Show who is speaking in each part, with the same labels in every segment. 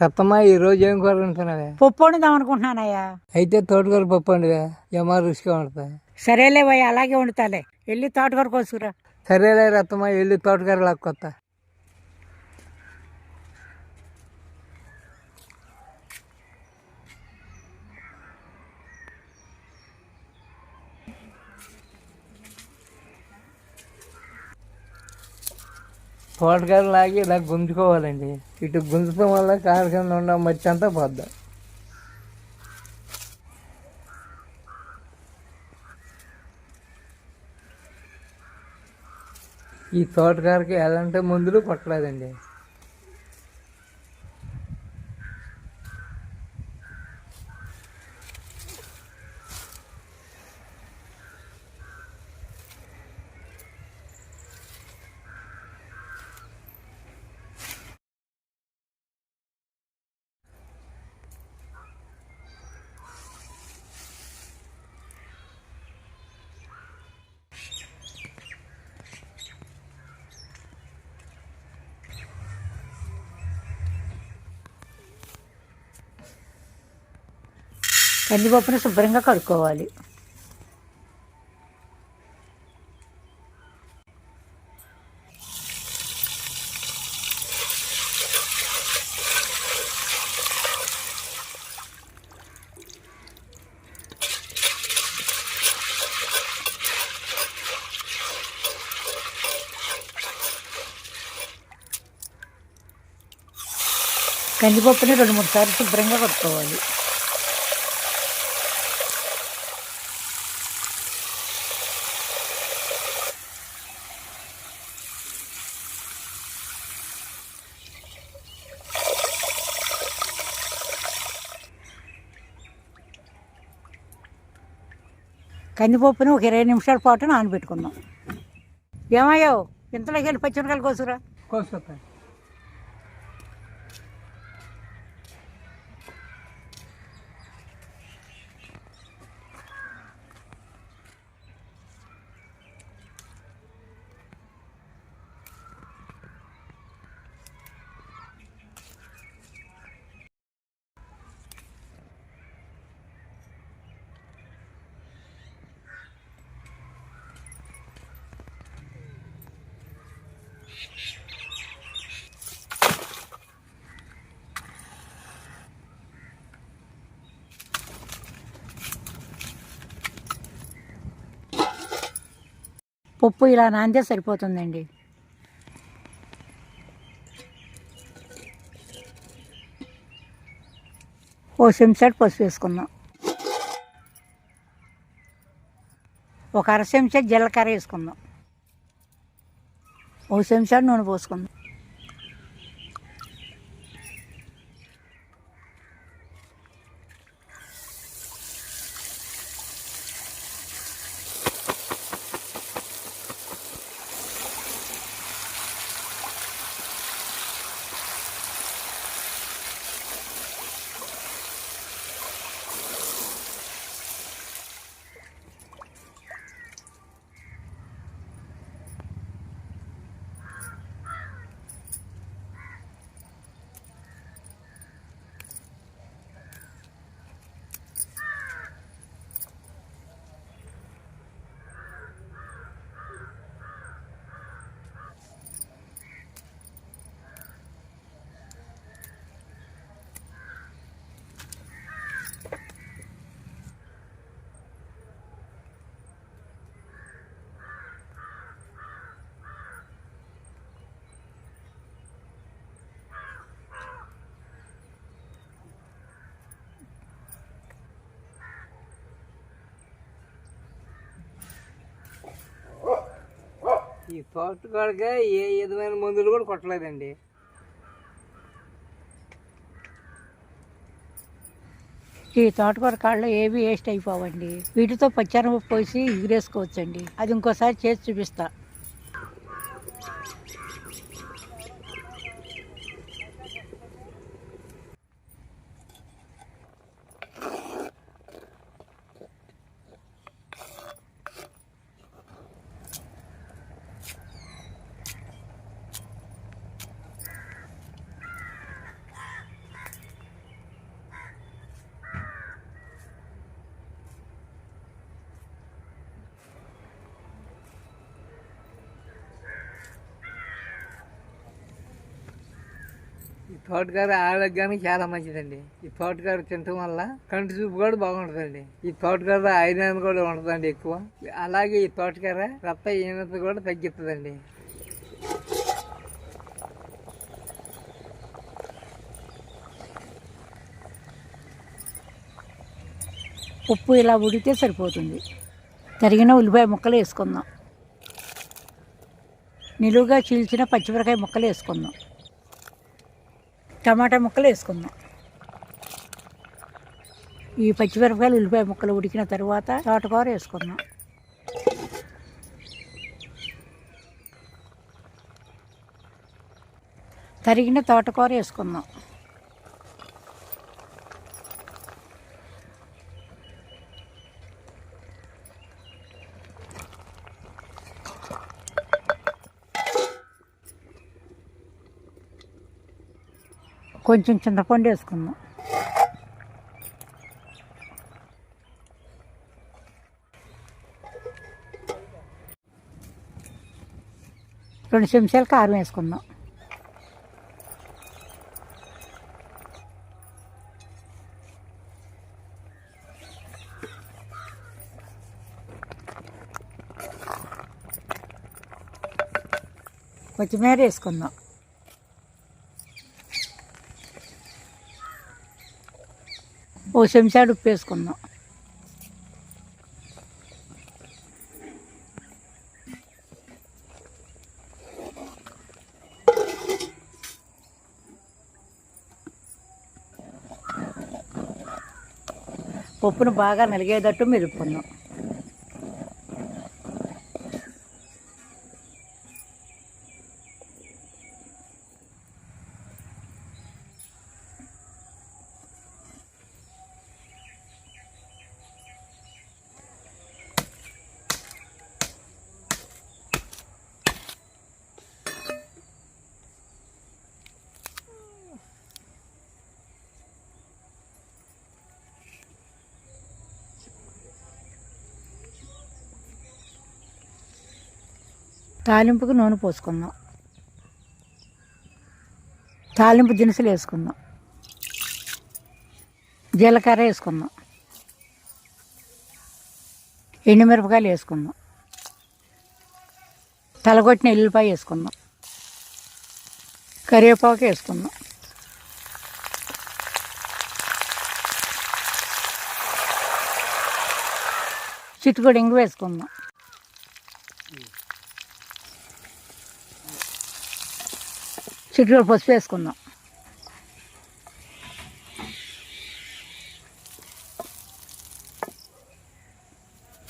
Speaker 1: రత్తమ్మ ఈ రోజు ఏం కూర
Speaker 2: పప్పు వండుదాం అనుకుంటున్నానయ్యా.
Speaker 1: అయితే తోటకూర పప్పు వండువే ఏమా రుచిగా వండుతా
Speaker 2: సరేలే భయ్య అలాగే వండుతాలే. వెళ్ళి తోటకూర కోసుకురా.
Speaker 1: సరేలే రత్తమ్మ వెళ్ళి తోటకూర లాక్కొత్తా. తోటకూర లాగి ఇలా గుంజుకోవాలండి. ఇటు గుంజుకోవడం వల్ల కారు కింద ఉన్న మచ్చి అంతా పోద్దాం. ఈ తోటకారికి ఎలాంటి మందులు కొట్టలేదండి.
Speaker 2: కందిపప్పును శుభ్రంగా కడుక్కోవాలి. కందిపప్పుని రెండు మూడు సార్లు శుభ్రంగా కట్టుకోవాలి కందిపప్పును ఒక ఇరవై నిమిషాల పాటు నానబెట్టుకుందాం ఏమయ్యావు? ఇంతలోకి వెళ్ళి పచ్చిమిరకాయలు కోసురా
Speaker 1: కోసుకొస్తాను.
Speaker 2: పప్పు ఇలా నానితే సరిపోతుందండి. ఓ చెంచాడు పసుపు వేసుకుందాం. ఒక అర చెంచా జీలకర్ర వేసుకుందాం. ఓ చెంచాడు నూనె పోసుకుందాం.
Speaker 1: ఈ తోటకాడగా ఏ విధమైన మందులు కూడా కొట్టలేదండి.
Speaker 2: ఈ తోటకూర కాళ్ళు ఏవి వేస్ట్ అయిపోవండి? వీటితో పచ్చారం పోసి ఎగిరేసుకోవచ్చండి అది ఇంకోసారి చేసి చూపిస్తా.
Speaker 1: ఈ తోటకూర ఆరోగ్యానికి చాలా మంచిదండి. ఈ తోటకూర తినటం వల్ల కంటి చూపు కూడా బాగుంటుందండి. ఈ తోటకూర ఐరన్ కూడా ఉంటుందండి ఎక్కువ. అలాగే ఈ తోటకూర రక్త ఈనత కూడా తగ్గిస్తుందండి
Speaker 2: ఉప్పు ఇలా ఉడితే సరిపోతుంది. తరిగిన ఉల్లిపాయ ముక్కలు వేసుకుందాం. నిలువుగా చీల్చిన పచ్చిమిరకాయ ముక్కలు వేసుకుందాం. టమాటా ముక్కలు వేసుకుందాం. ఈ పచ్చిమిరపకాయలు ఉల్లిపాయ ముక్కలు ఉడికిన తర్వాత తోటకూర వేసుకుందాం. తరిగిన తోటకూర వేసుకుందాం. కొంచెం చింతపండు వేసుకుందాం. రెండు చెంచాలు కారం వేసుకుందాం. కొత్తిమీర వేసుకుందాం. ఓ చెంచాడు ఉప్పు వేసుకుందాం పప్పును బాగా నలిగేటట్టు మెదుపుకుందాం. తాలింపుకి నూనె పోసుకుందాం. తాలింపు దినుసులు వేసుకుందాం. జీలకర్ర వేసుకుందాం. ఎండుమిరపకాయలు వేసుకుందాం. తలగొట్టిన ఎల్లుపాయ వేసుకుందాం. కరివేపాకు వేసుకుందాం. చిట్టుకొడి ఇంగు వేసుకుందాం. చిట్టుకొడి పసుపు వేసుకుందాం.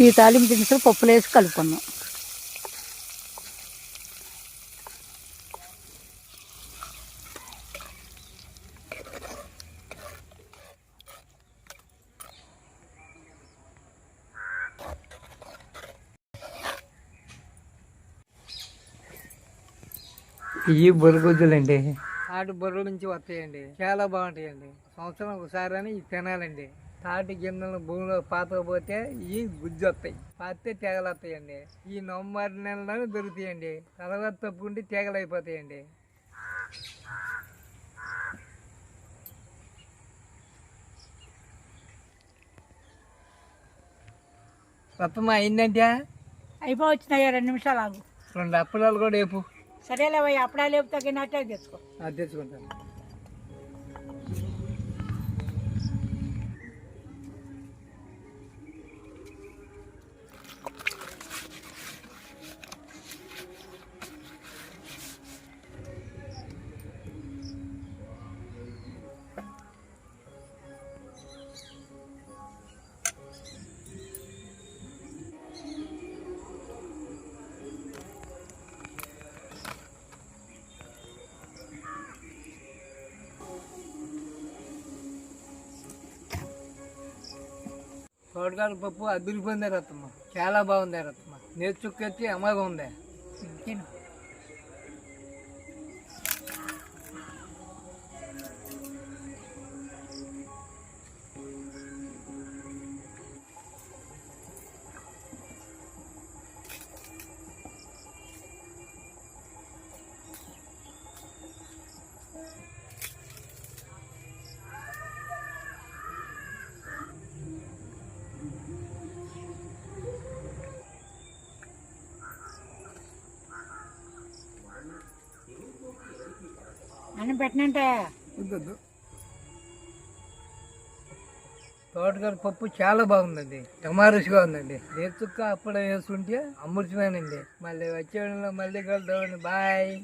Speaker 2: ఈ తాలింపు దినుసులు పప్పులు వేసి కలుపుకుందాం.
Speaker 1: ఇవి బొరుగుద్దులండి తాటి బొర్రెల నుంచి వస్తాయండి. చాలా బాగుంటాయండి. సంవత్సరం ఒకసారి అని ఇవి తినాలండి. తాటి గిన్నెలు భూమిలో పాతకపోతే ఇవి గుజ్జు వస్తాయి. పాతే తెగలు వస్తాయండి. ఈ నవంబర్ నెలలోనే దొరుకుతాయండి. తర్వాత తప్పుకుంటే తెగలు అయిపోతాయండి. రత్తమ్మ అయిందంటే?
Speaker 2: అయిపోవచ్చినాయా రెండు నిమిషాలు ఆగు.
Speaker 1: రెండు అప్పలాలు కూడా వేపు.
Speaker 2: సరేలే అప్పుడా లేపు తగ్గినట్టే తెచ్చుకో.
Speaker 1: అది తెచ్చుకుంటాను. తోటకాల పప్పు అదిరిపోయింది రత్తమ్మ చాలా బాగుంది రత్తమ్మ నేతి అమ్మగా ఉంది.
Speaker 2: అన్నం పెట్టినంటే.
Speaker 1: వద్దొద్దు. తోటకూర పప్పు చాలా బాగుందండి. టమారుసిగా ఉందండి నేర్చుక్క అప్పుడు వేసుకుంటే అమృతమేనండి. మళ్ళీ వచ్చే మళ్ళీ కలుద్దామండి. బాయ్.